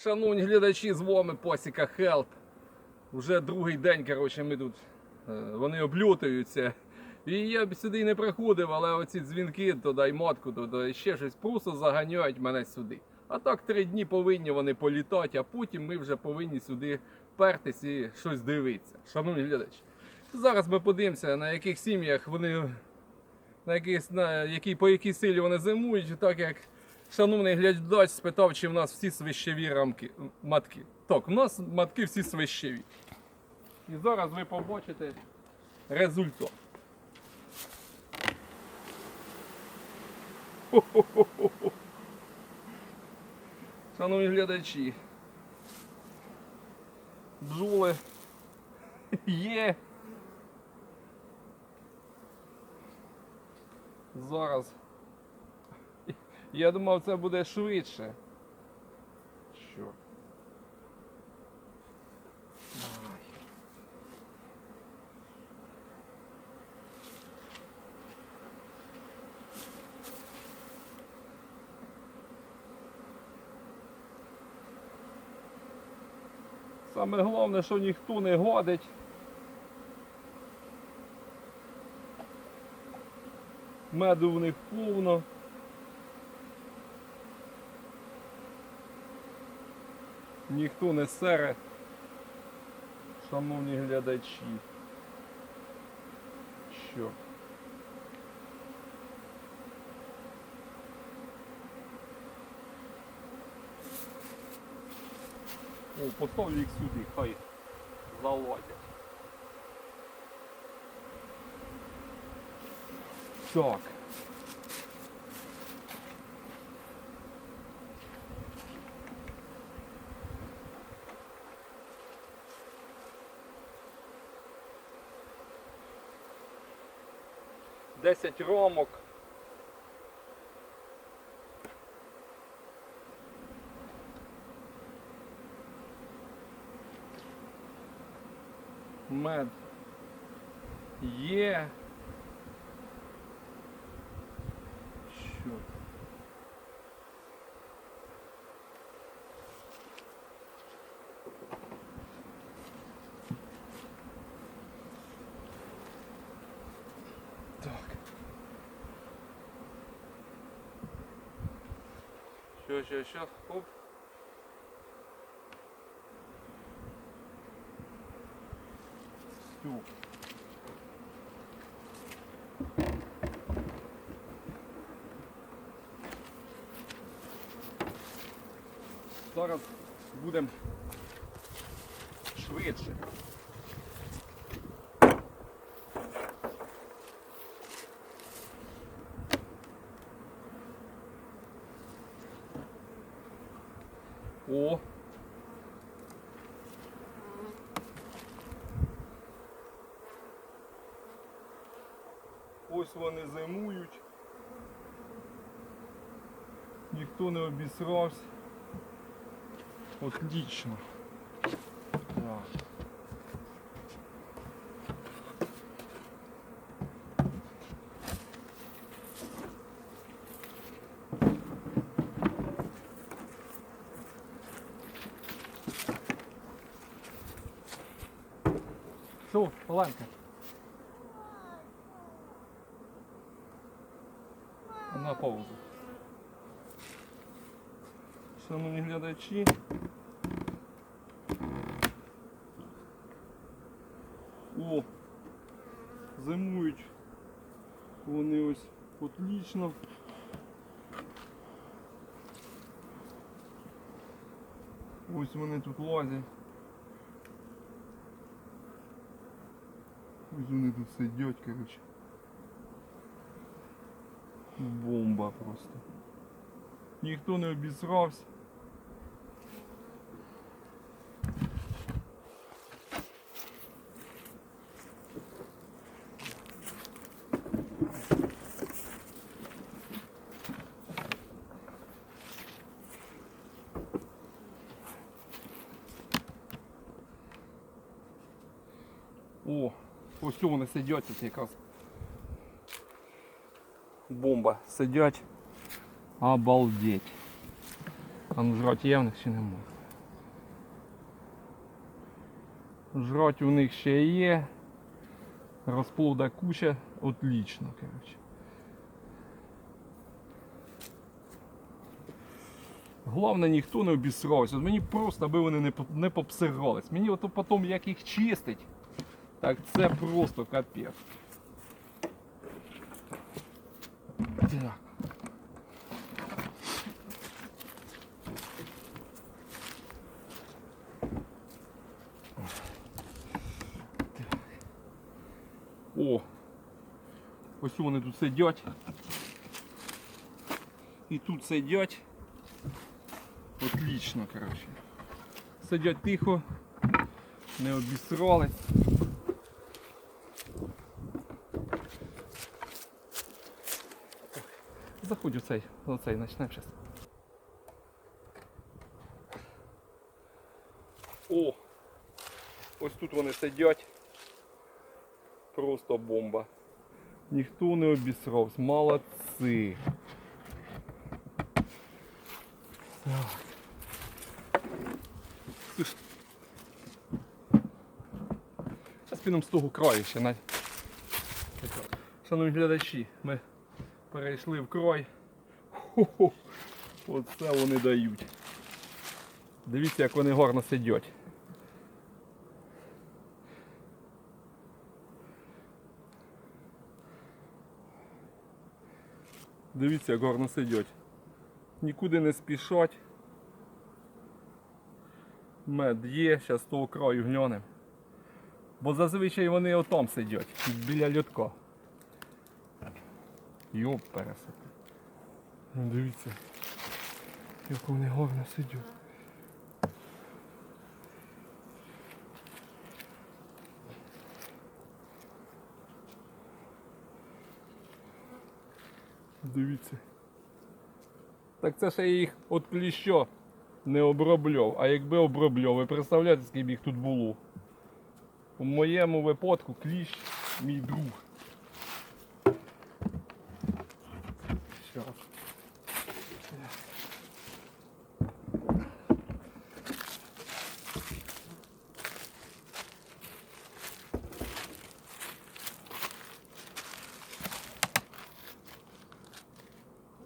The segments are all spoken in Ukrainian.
Шановні глядачі, з вами Посіка Хелп. Уже другий день, коротше, ми тут. е, Вони облютаються. І я б сюди не приходив, але оці дзвінки, то дай мотку, то, то ще щось просто заганяють мене сюди. А так три дні повинні вони політати, а потім ми вже повинні сюди впертись і щось дивитися. Шановні глядачі. Зараз ми подивимося, на яких сім'ях вони. На яких, на якій, по якій силі вони зимують, так як шановний глядач спитав, чи в нас всі свищеві рамки, матки. Так, у нас матки всі свищеві. І зараз ви побачите результат. Хо-хо-хо-хо. Шановні глядачі. Бджоли є. Зараз. Я думав, це буде швидше. Що? Саме головне, що ніхто не годить. Меду в них повно. Ніхто не сере. Шановні глядачі. Що? О, поставлю їх сюди, хай заладять. Так. Десять ромок. Мед є. 160 kub. Tu. Зараз будемо швидше. Не обісрався. Отлично. Так. Що, Оленка? На паузу. Шановні глядачі. О! Зимують. Вони ось отлично. Ось вони тут лазять. Ось вони тут сидять, коротше. Бомба просто. Ніхто не обісрався. все, вони сидять тут якраз. Бомба. Сидять. Обалдеть. А ну жрати є в них ще не можу. Жрати у них ще є. Розплода куча. Отлично, коротше. Головне, ніхто не обісрався. Мені просто аби вони не попсирались. Мені ото потім як їх чистить. Так це просто капець. Так. О! Ось вони тут сидять. І тут сидять. Отлично, коротше. Сидять тихо, не обісрались. Заходь у цей, у цей, почнемо зараз. О! Ось тут вони сидять. Просто бомба. Ніхто не обісрався. Молодці. Зараз підемо з того краю ще. Шановні глядачі, ми перейшли в край. Хо-хо. Оце вони дають. Дивіться, як вони гарно сидять. Дивіться, як гарно сидять. Нікуди не спішать. Мед є, зараз того краю глянемо. Бо зазвичай вони отам сидять, біля льотка. Йоп, пересити. Ну, Дивіться, як вони гарно сидять. Дивіться. Так це ще їх от кліщо не обробляв. А якби обробляв, ви представляєте, скільки їх тут було? У моєму випадку кліщ мій друг. Щас.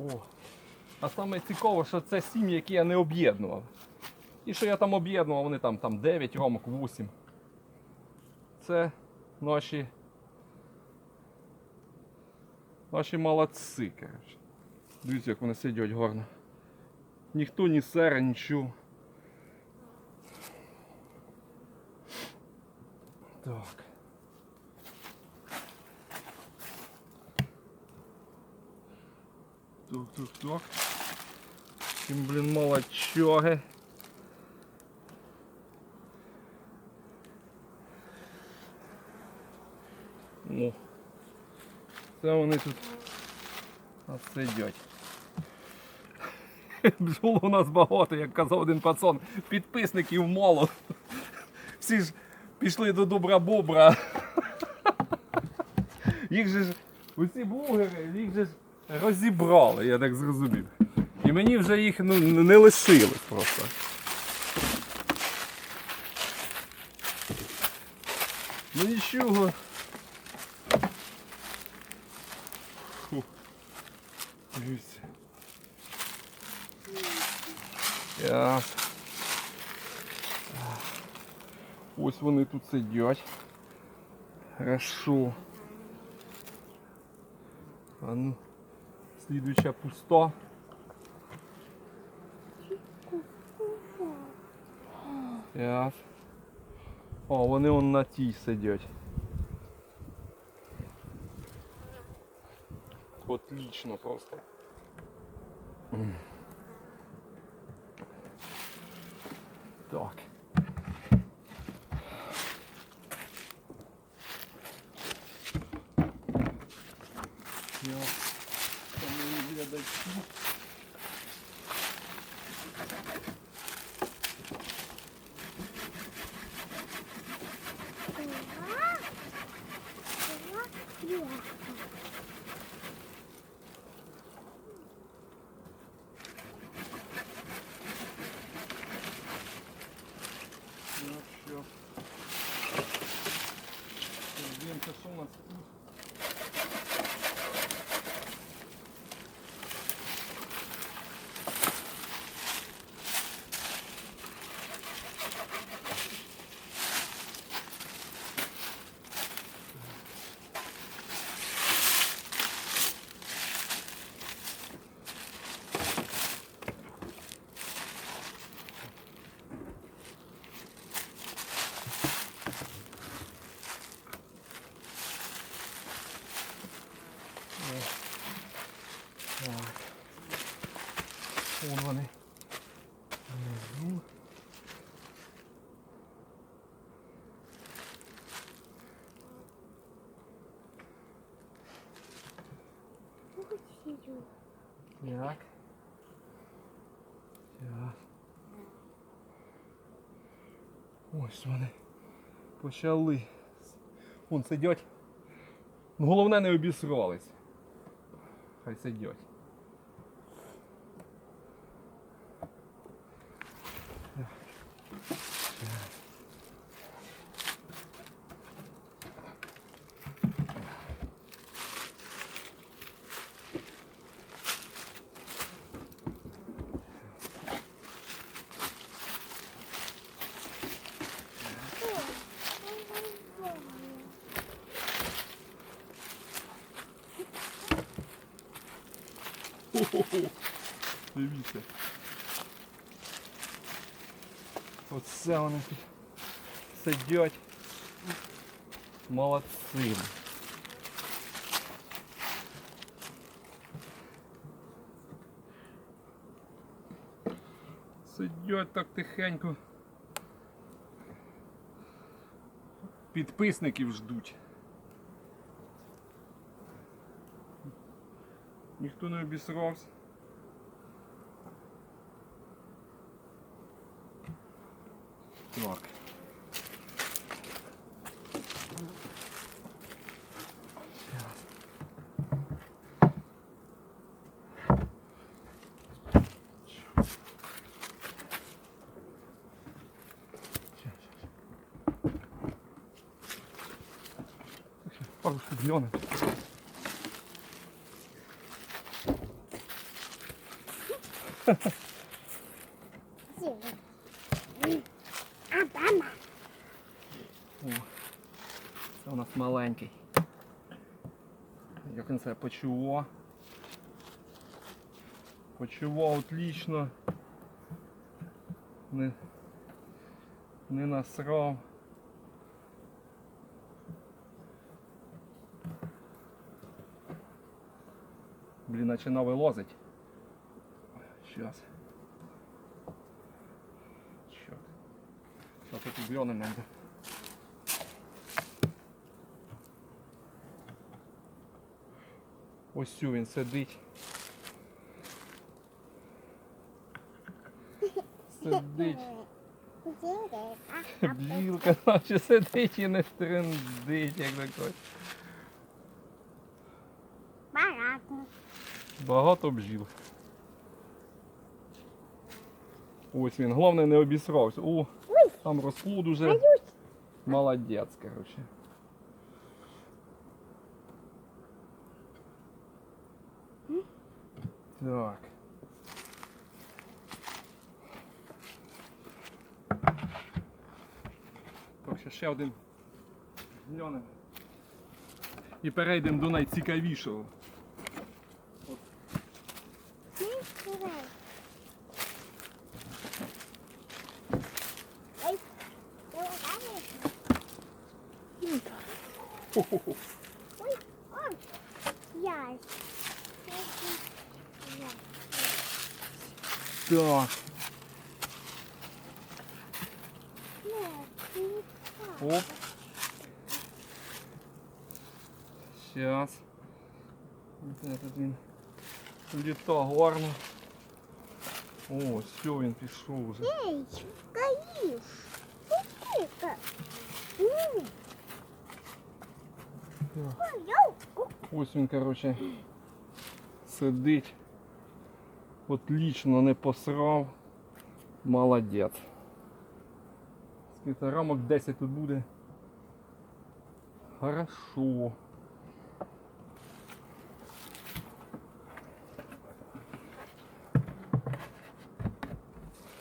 О. А саме цікаве, що це сім'ї, які я не об'єднував. І що я там об'єднував, вони там, там 9 ромок, 8. Це наші. Наші молодці, коротше. Дивіться, як вони сидять гарно. Ніхто ні сера, нічого. Так. Тук, тук, тук. Всім, блін, молодчоги. О. Це вони тут от сидять. Бджол у нас багато, як казав один пацан, підписників мало. Всі ж пішли до добра бобра. Їх же ж, усі блогери, їх же ж розібрали, я так зрозумів. Мені вже їх ну, не лишилось просто. Ну нічого. Фу. Яс. Ось вони тут сидять. Хорошо. А ну, слідуюча пуста. Яс. О, вони он на тій сидять. Отлично просто. М. Так. Я шановні глядачі. Ну що, Дивимося, що у нас тут. Так. Вон вони. Внизу. Так. Так. Ось вони. Почали. Вон сидять. Ну, Головне не обісрались. Хай сидять. Дивіться. Оце вони тут сидять. Молодці. Сидять так тихенько. Підписників ждуть. Ніхто не обісрався. Так. Щас. Щас, щас. Щас, Пару штук О, це у нас маленький. Як він себе почував. Почував отлично. Не, не насрав. Блін, починав вилазить. Сейчас. Черт. Сейчас тут зеленым надо. Ось цю він сидить. Сидить. Бджілка наче сидить і не стрендить, як такой. Багато бджіл. Ось він, головне не обісрався. О, там розплуд уже. Молодець, короче. Так. Так, ще, ще один зелений. І перейдемо до найцікавішого. Так, оп. Сейчас. Вот этот він літа гарно. О, все, він пішов вже. Эй, Гаиш, смотри-ка. М, Так. йоу. Ось він, короче, сидить. Отлично, не посрав. Молодець. Скільки рамок 10 тут буде. Хорошо.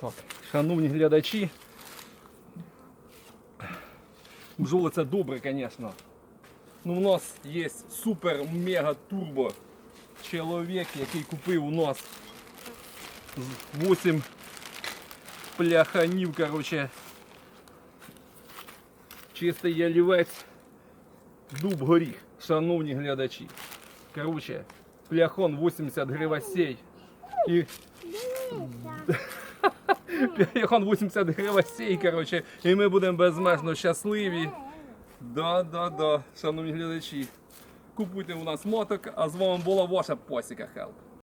Так, шановні глядачі. Бджоли це добре, звісно. Ну, у нас є супер-мега-турбо чоловік, який купив у нас 8 пляханів, короче. Чистий ялівець, дуб горіх, шановні глядачі. Короче, пляхон 80 гривасей. І пляхон 80 гривасей, короче, і ми будемо безмежно щасливі. Да, да, да, шановні глядачі. Купуйте у нас моток, а з вами була ваша Посіка Хелп.